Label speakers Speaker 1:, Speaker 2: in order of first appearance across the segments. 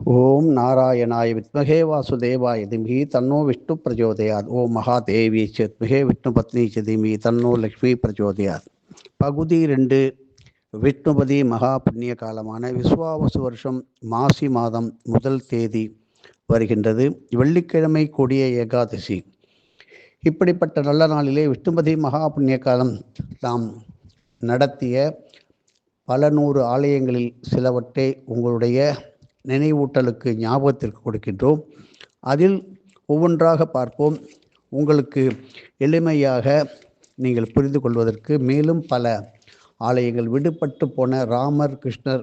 Speaker 1: ஓம் நாராயணாய வித்மகே வாசுதேவாய திமி தன்னோ விஷ்ணு பிரச்சோதயாத் ஓம் மகாதேவி சித்மகே விஷ்ணு பத்னி சதிமி தன்னோ லக்ஷ்மி பிரச்சோதயாத் பகுதி ரெண்டு விஷ்ணுபதி மகா புண்ணிய காலமான விஸ்வாவசு வருஷம் மாசி மாதம் முதல் தேதி வருகின்றது. வெள்ளிக்கிழமை கூடிய ஏகாதசி. இப்படிப்பட்ட நல்ல நாளிலே விஷ்ணுபதி மகா புண்ணிய காலம் நாம் நடத்திய பல நூறு ஆலயங்களில் சிலவற்றை உங்களுடைய நினைவூட்டலுக்கு ஞாபகத்திற்கு கொடுக்கின்றோம். அதில் ஒவ்வொன்றாக பார்ப்போம். உங்களுக்கு எளிமையாக நீங்கள் புரிந்து கொள்வதற்கு மேலும் பல ஆலயங்கள் விடுபட்டு போன ராமர் கிருஷ்ணர்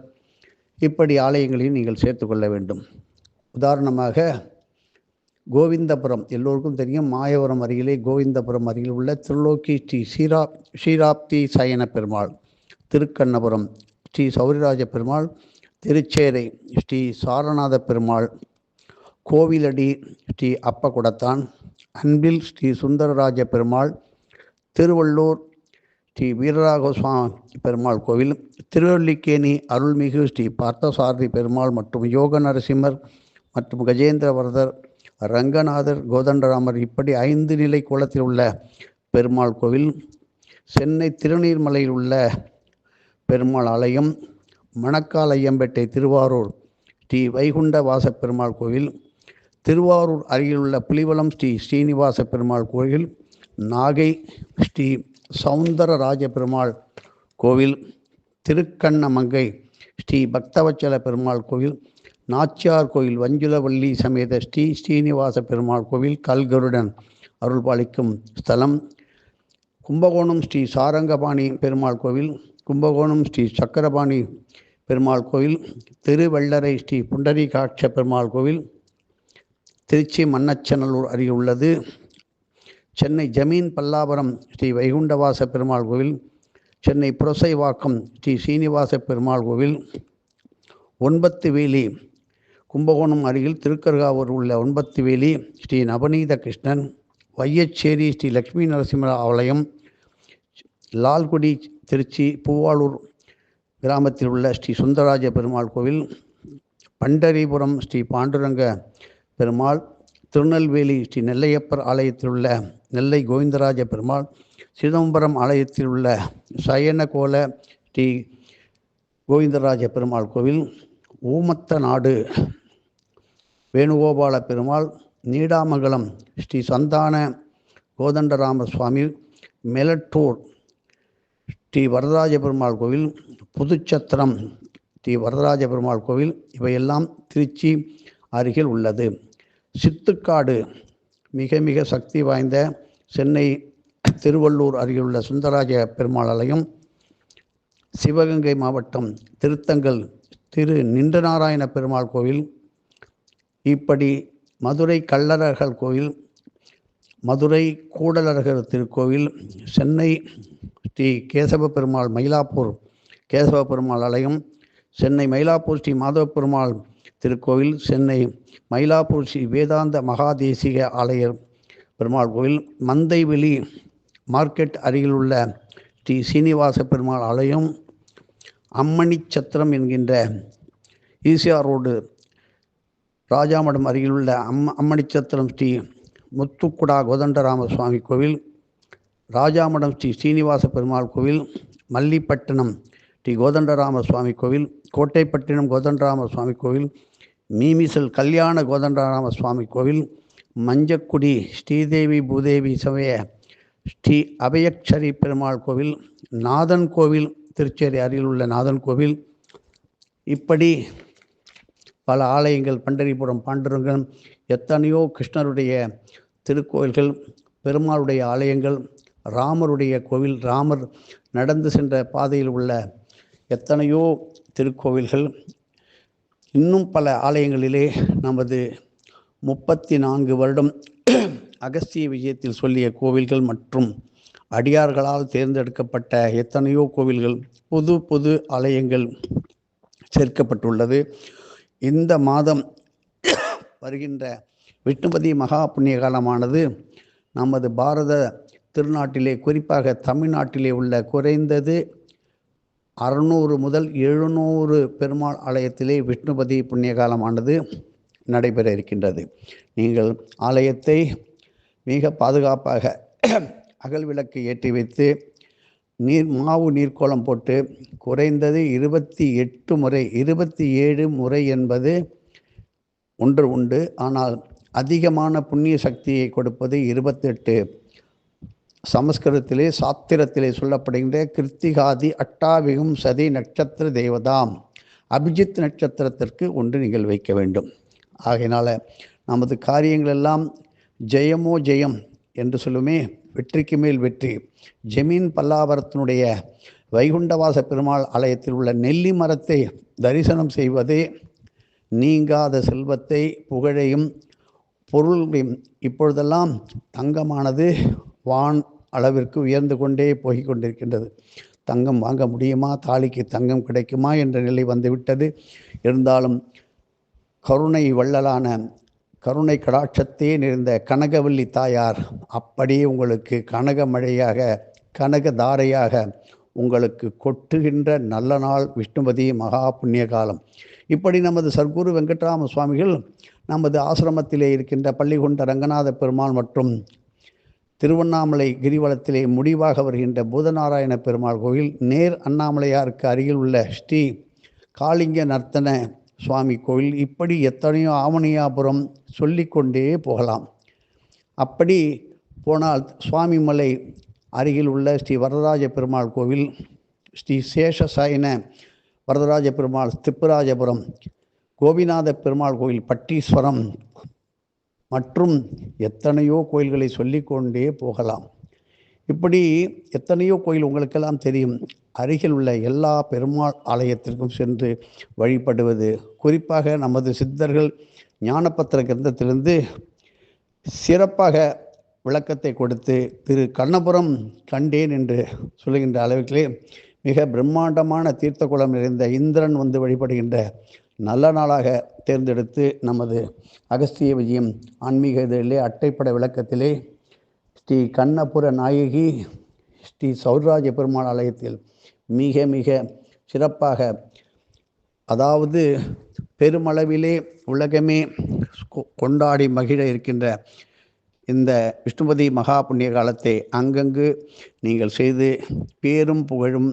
Speaker 1: இப்படி ஆலயங்களையும் நீங்கள் சேர்த்து கொள்ள வேண்டும். உதாரணமாக கோவிந்தபுரம் எல்லோருக்கும் தெரியும். மாயவரம் அருகிலே கோவிந்தபுரம் அருகில் உள்ள திருலோக்கி ஸ்ரீ ஸ்ரீரா ஸ்ரீராப்தி சயன பெருமாள். திருக்கண்ணபுரம் ஸ்ரீ சௌரிராஜ பெருமாள். திருச்சேரை ஸ்ரீ சாரநாத பெருமாள் கோவிலடி ஸ்ரீ அப்பகுடத்தான் அன்பில் ஸ்ரீ சுந்தரராஜ பெருமாள் திருவள்ளூர் ஸ்ரீ வீரராக சுவாமி பெருமாள் கோவில் திருவல்லிக்கேணி அருள்மிகு ஸ்ரீ பார்த்தசாரதி பெருமாள் மற்றும் யோக நரசிம்மர் மற்றும் கஜேந்திரவரதர் ரங்கநாதர் கோதண்டராமர் இப்படி ஐந்து நிலை கோலத்தில் உள்ள பெருமாள் கோவில் சென்னை திருநீர்மலையில் உள்ள பெருமாள் ஆலயம் மணக்கால் ஐயம்பேட்டை திருவாரூர் ஸ்ரீ வைகுண்ட வாசப்பெருமாள் கோவில் திருவாரூர் அருகிலுள்ள புலிவலம் ஸ்ரீ ஸ்ரீனிவாச பெருமாள் கோவில் நாகை ஸ்ரீ சவுந்தரராஜ பெருமாள் கோவில் திருக்கண்ணமங்கை ஸ்ரீ பக்தவச்சல பெருமாள் கோவில் நாச்சியார் கோயில் வஞ்சுலவள்ளி சமேத ஸ்ரீ ஸ்ரீனிவாச பெருமாள் கோவில் கல்கருடன் அருள்பாலிக்கும் ஸ்தலம் கும்பகோணம் ஸ்ரீ சாரங்கபாணி பெருமாள் கோவில் கும்பகோணம் ஸ்ரீ சக்கரபாணி பெருமாள் கோவில் திருவள்ளரை ஸ்ரீ புண்டரீகாட்ச பெருமாள் கோவில் திருச்சி மன்னச்சநல்லூர் அருகே உள்ளது. சென்னை ஜமீன் பல்லாபுரம் ஸ்ரீ வைகுண்டவாச பெருமாள் கோவில் சென்னை புரசைவாக்கம் ஸ்ரீ சீனிவாச பெருமாள் கோவில் ஒன்பத்து வேலி கும்பகோணம் அருகில் திருக்கர்காவூர் உள்ள ஒன்பத்து வேலி ஸ்ரீ நவநீத கிருஷ்ணன் வையச்சேரி ஸ்ரீ லக்ஷ்மி நரசிம்ம ஆலயம் லால்குடி திருச்சி பூவாளூர் கிராமத்தில் உள்ள ஸ்ரீ சுந்தராஜ பெருமாள் கோவில் பண்டரிபுரம் ஸ்ரீ பாண்டுரங்க பெருமாள் திருநெல்வேலி ஸ்ரீ நெல்லையப்பர் ஆலயத்தில் உள்ள நெல்லை கோவிந்தராஜ பெருமாள் சிதம்பரம் ஆலயத்தில் உள்ள சயனகோல ஸ்ரீ கோவிந்தராஜ பெருமாள் கோவில் ஊமத்த நாடு வேணுகோபால பெருமாள் நீடாமங்கலம் ஸ்ரீ சந்தான கோதண்டராம சுவாமி மெலட்டூர் ஸ்ரீ வரதராஜ பெருமாள் கோவில் புதுச்சத்திரம் ஸ்ரீ வரதராஜ பெருமாள் கோவில் இவையெல்லாம் திருச்சி அருகில் உள்ளது. சித்துக்காடு மிக மிக சக்தி வாய்ந்த சென்னை திருவள்ளூர் அருகிலுள்ள சுந்தரராஜ பெருமாள் ஆலயம். சிவகங்கை மாவட்டம் திருத்தங்கல் திரு நின்றநாராயண பெருமாள் கோவில். இப்படி மதுரை கள்ளழகர் கோவில் மதுரை கூடலரகர் திருக்கோவில் சென்னை ஸ்ரீ கேசவ பெருமாள் மயிலாப்பூர் கேசவ பெருமாள் ஆலயம் சென்னை மயிலாப்பூர் ஸ்ரீ மாதவ பெருமாள் திருக்கோவில் சென்னை மயிலாப்பூர் ஸ்ரீ வேதாந்த மகாதேசிக ஆலயர் பெருமாள் கோவில் மந்தைவெளி மார்க்கெட் அருகில் உள்ள ஸ்ரீ சீனிவாச பெருமாள் ஆலயம் அம்மணி சத்திரம் என்கின்ற ஈசிஆர் ரோடு ராஜாமடம் அருகில் உள்ள அம் அம்மணிச்சத்திரம் ஸ்ரீ முத்துக்குடா கோதண்டராம சுவாமி கோவில் ராஜாமடம் ஸ்ரீ ஸ்ரீனிவாச பெருமாள் கோவில் மல்லிப்பட்டினம் ஸ்ரீ கோதண்டராம சுவாமி கோவில் கோட்டைப்பட்டினம் கோதண்டராம சுவாமி கோவில் மீமிசல் கல்யாண கோதண்டராம சுவாமி கோவில் மஞ்சக்குடி ஸ்ரீதேவி பூதேவி சமய ஸ்ரீ அபயக்ஷரி பெருமாள் கோவில் நாதன் கோவில் திருச்சேரி அருகில் உள்ள நாதன் கோவில். இப்படி பல ஆலயங்கள் பண்டரிபுரம் பாண்டுரங்கன் எத்தனையோ கிருஷ்ணருடைய திருக்கோயில்கள் பெருமாளுடைய ஆலயங்கள் ராமருடைய கோவில் ராமர் நடந்து சென்ற பாதையில் உள்ள எத்தனையோ திருக்கோவில்கள். இன்னும் பல ஆலயங்களிலே நமது முப்பத்தி நான்கு வருடம் அகஸ்திய விஜயத்தில் சொல்லிய கோவில்கள் மற்றும் அடியார்களால் தேர்ந்தெடுக்கப்பட்ட எத்தனையோ கோவில்கள் புது புது ஆலயங்கள் சேர்க்கப்பட்டுள்ளது. இந்த மாதம் வருகின்ற விஷ்ணுபதி மகா புண்ணிய காலமானது நமது பாரத திருநாட்டிலே குறிப்பாக தமிழ்நாட்டிலே உள்ள குறைந்தது அறுநூறு முதல் எழுநூறு பெருமாள் ஆலயத்திலே விஷ்ணுபதி புண்ணிய காலமானது நடைபெற இருக்கின்றது. நீங்கள் ஆலயத்தை மிக பாதுகாப்பாக அகல் விளக்கு ஏற்றி வைத்து நீர் மாவு நீர்க்கோலம் போட்டு குறைந்தது இருபத்தி எட்டு முறை இருபத்தி ஏழு முறை என்பது ஒன்று உண்டு. ஆனால் அதிகமான புண்ணிய சக்தியை கொடுப்பது இருபத்தெட்டு. சமஸ்கிருதத்திலே சாத்திரத்திலே சொல்லப்படுகின்ற கிருத்திகாதி அட்டாவிகும் சதி நட்சத்திர தேவதாம். அபிஜித் நட்சத்திரத்திற்கு ஒன்று நீங்கள் வைக்க வேண்டும். ஆகையினால் நமது காரியங்கள் எல்லாம் ஜெயமோ ஜெயம் என்று சொல்லுமே வெற்றிக்கு மேல் வெற்றி. ஜெமீன் பல்லாவரத்தினுடைய வைகுண்டவாச பெருமாள் ஆலயத்தில் உள்ள நெல்லி மரத்தை தரிசனம் செய்வதே நீங்காத செல்வத்தை புகழையும் பொருள்களையும் இப்பொழுதெல்லாம் தங்கமானது வான் அளவிற்கு உயர்ந்து கொண்டே போய் கொண்டிருக்கின்றது. தங்கம் வாங்க முடியுமா? தாலிக்கு தங்கம் கிடைக்குமா? என்ற நிலை வந்துவிட்டது. இருந்தாலும் கருணை வள்ளலான கருணை கடாட்சத்தே நிறைந்த கனகவல்லி தாயார் அப்படியே உங்களுக்கு கனக மழையாக கனக தாரையாக உங்களுக்கு கொட்டுகின்ற நல்ல நாள் விஷ்ணுபதி மகா புண்ணிய காலம் இப்படி நமது சர்க்குரு வெங்கட்ராம சுவாமிகள் நமது ஆசிரமத்திலே இருக்கின்ற பள்ளிகொண்ட ரங்கநாத பெருமாள் மற்றும் திருவண்ணாமலை கிரிவலத்திலே முடிவாக வருகின்ற பூதநாராயண பெருமாள் கோயில் நேர் அண்ணாமலையாருக்கு அருகில் உள்ள ஸ்ரீ காளிங்க நர்த்தன சுவாமி கோயில் இப்படி எத்தனையோ ஆவணியாபுரம் சொல்லிக்கொண்டே போகலாம். அப்படி போனால் சுவாமிமலை அருகில் உள்ள ஸ்ரீ வரதராஜ பெருமாள் கோவில் ஸ்ரீ சேஷசாயன வரதராஜ பெருமாள் திப்பராஜபுரம் கோபிநாத பெருமாள் கோயில் பட்டீஸ்வரம் மற்றும் எத்தனையோ கோயில்களை சொல்லிக்கொண்டே போகலாம். இப்படி எத்தனையோ கோயில் உங்களுக்கெல்லாம் தெரியும். அருகில் உள்ள எல்லா பெருமாள் ஆலயத்திற்கும் சென்று வழிபடுவது. குறிப்பாக நமது சித்தர்கள் ஞானபத்திர கிரந்தத்திலிருந்து சிறப்பாக விளக்கத்தை கொடுத்து திரு கண்ணபுரம் கண்டேன் என்று சொல்லுகின்ற அளவுக்கிலே மிக பிரம்மாண்டமான தீர்த்த குளம் நிறைந்த இந்திரன் வந்து வழிபடுகின்ற நல்ல நாளாக தேர்ந்தெடுத்து நமது அகஸ்திய விஜயம் ஆன்மீக இதழிலே அட்டைப்பட விளக்கத்திலே ஸ்ரீ கண்ணபுர நாயகி ஸ்ரீ சௌராஜ பெருமாள் ஆலயத்தில் மிக மிக சிறப்பாக அதாவது பெருமளவிலே உலகமே கொண்டாடி மகிழ இருக்கின்ற இந்த விஷ்ணுபதி மகா புண்ணிய காலத்தை அங்கங்கு நீங்கள் செய்து பேரும் புகழும்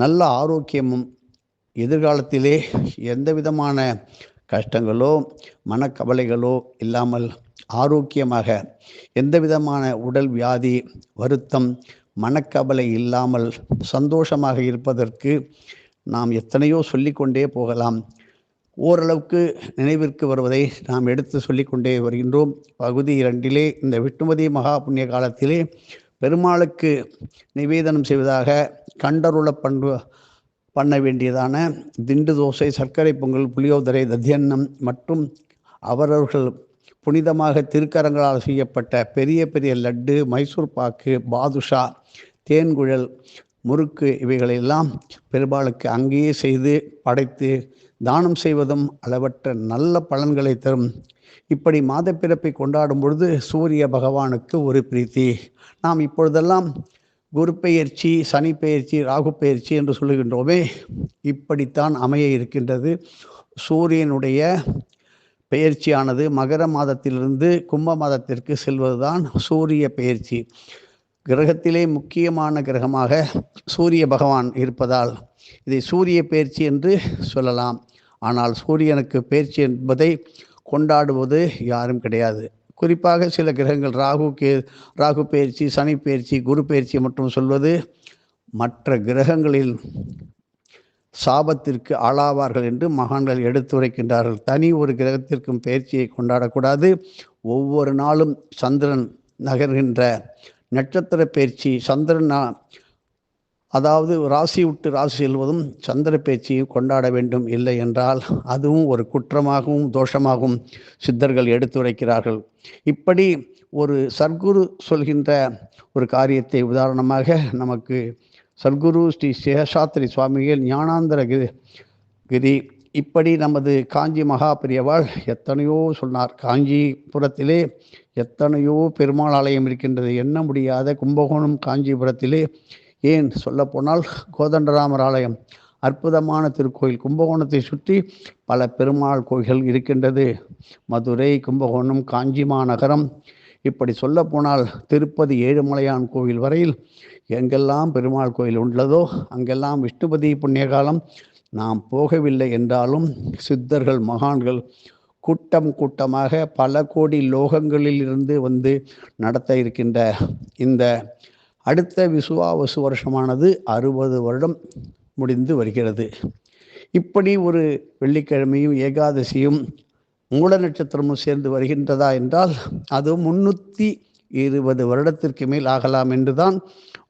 Speaker 1: நல்ல ஆரோக்கியமும் எதிர்காலத்திலே எந்த விதமான கஷ்டங்களோ மனக்கவலைகளோ இல்லாமல் ஆரோக்கியமாக எந்த விதமான உடல் வியாதி வருத்தம் மனக்கவலை இல்லாமல் சந்தோஷமாக இருப்பதற்கு நாம் எத்தனையோ சொல்லிக்கொண்டே போகலாம். ஓரளவுக்கு நினைவிற்கு வருவதை நாம் எடுத்து சொல்லிக்கொண்டே வருகின்றோம். பகுதி இரண்டிலே இந்த விட்டுமதி மகா புண்ணிய காலத்திலே பெருமாளுக்கு நிவேதனம் செய்வதாக கண்டருள பண்பு பண்ண வேண்டியதான திண்டு தோசை சர்க்கரை பொங்கல் புளியோதரை தத்தியன்னம் மற்றும் அவரவர்கள் புனிதமாக திருக்கரங்களால் செய்யப்பட்ட பெரிய பெரிய லட்டு மைசூர் பாக்கு பாதுஷா தேன்குழல் முறுக்கு இவைகளெல்லாம் பெருமாளுக்கு அங்கேயே செய்து படைத்து தானம் செய்வதும் அளவற்ற நல்ல பலன்களை தரும். இப்படி மாதப்பிறப்பை கொண்டாடும் பொழுது சூரிய பகவானுக்கு ஒரு பிரீத்தி. நாம் இப்பொழுதெல்லாம் குரு பெயர்ச்சி சனி பெயர்ச்சி ராகு பெயர்ச்சி என்று சொல்லுகின்றோமே. இப்படித்தான் அமைய இருக்கின்றது. சூரியனுடைய பெயர்ச்சியானது மகர மாதத்திலிருந்து கும்ப மாதத்திற்கு செல்வதுதான் சூரிய பெயர்ச்சி. கிரகத்திலே முக்கியமான கிரகமாக சூரிய பகவான் இருப்பதால் இதை சூரிய பெயர்ச்சி என்று சொல்லலாம். ஆனால் சூரியனுக்கு பேச்சு என்பதை கொண்டாடுவது யாரும் கிடையாது. குறிப்பாக சில கிரகங்கள் ராகு கே ராகு பயிற்சி சனி பயிற்சி குரு பயிற்சி மற்றும் சொல்வது மற்ற கிரகங்களில் சாபத்திற்கு ஆளாவார்கள் என்று மகான்கள் எடுத்துரைக்கின்றார்கள். தனி ஒரு கிரகத்திற்கும் பயிற்சியை கொண்டாடக்கூடாது. ஒவ்வொரு நாளும் சந்திரன் நகர்கின்ற நட்சத்திர பயிற்சி சந்திரன் அதாவது ராசி விட்டு ராசி செல்வதும் சந்திர பேச்சையும் கொண்டாட வேண்டும் இல்லை என்றால் அதுவும் ஒரு குற்றமாகவும் தோஷமாகவும் சித்தர்கள் எடுத்துரைக்கிறார்கள். இப்படி ஒரு சர்க்குரு சொல்கின்ற ஒரு காரியத்தை உதாரணமாக நமக்கு சர்க்குரு ஸ்ரீ சேஷாத்திரி சுவாமிகள் ஞானாந்தர கிரி கிரி இப்படி நமது காஞ்சி மகாபிரியவாள் எத்தனையோ சொன்னார். காஞ்சிபுரத்திலே எத்தனையோ பெருமாள் ஆலயம் இருக்கின்றது. எண்ண முடியாத கும்பகோணம் காஞ்சிபுரத்திலே ஏன் சொல்லப்போனால் கோதண்டராமர் ஆலயம் அற்புதமான திருக்கோயில். கும்பகோணத்தை சுற்றி பல பெருமாள் கோயில்கள் இருக்கின்றது. மதுரை கும்பகோணம் காஞ்சி மாநகரம் இப்படி சொல்லப்போனால் திருப்பதி ஏழுமலையான் கோவில் வரையில் எங்கெல்லாம் பெருமாள் கோயில் உள்ளதோ அங்கெல்லாம் விஷ்ணுபதி புண்ணியகாலம் நாம் போகவில்லை என்றாலும் சித்தர்கள் மகான்கள் கூட்டம் கூட்டமாக பல கோடி லோகங்களில் இருந்து வந்து நடத்த இருக்கின்ற இந்த அடுத்த விசுவாவசு வருஷமானது அறுபது வருடம் முடிந்து வருகிறது. இப்படி ஒரு வெள்ளிக்கிழமையும் ஏகாதசியும் மூல நட்சத்திரமும் சேர்ந்து வருகின்றதா என்றால் அது முன்னூற்றி இருபது வருடத்திற்கு மேல் ஆகலாம் என்றுதான்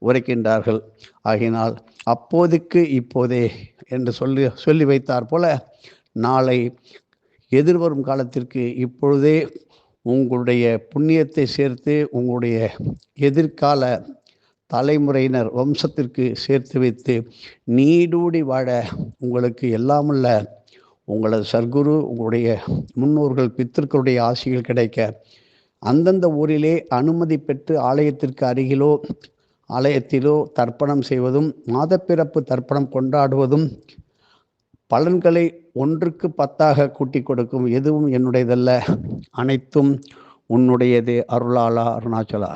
Speaker 1: உரைக்கின்றார்கள். ஆகினால் அப்போதைக்கு இப்போதே என்று சொல்லி சொல்லி வைத்தார் போல நாளை எதிர்வரும் காலத்திற்கு இப்பொழுதே உங்களுடைய புண்ணியத்தை சேர்த்து உங்களுடைய எதிர்கால தலைமுறையினர் வம்சத்திற்கு சேர்த்து வைத்து நீடூடி வாழ உங்களுக்கு எல்லாமுள்ள உங்களது சர்க்குரு உங்களுடைய முன்னோர்கள் பித்திருக்களுடைய ஆசிகள் கிடைக்க அந்தந்த ஊரிலே அனுமதி பெற்று ஆலயத்திற்கு அருகிலோ ஆலயத்திலோ தர்ப்பணம் செய்வதும் மாதப்பிறப்பு தர்ப்பணம் கொண்டாடுவதும் பலன்களை ஒன்றுக்கு பத்தாக கூட்டி கொடுக்கும் எதுவும் என்னுடையதல்ல. அனைத்தும் உன்னுடையது அருளாளா அருணாச்சலா.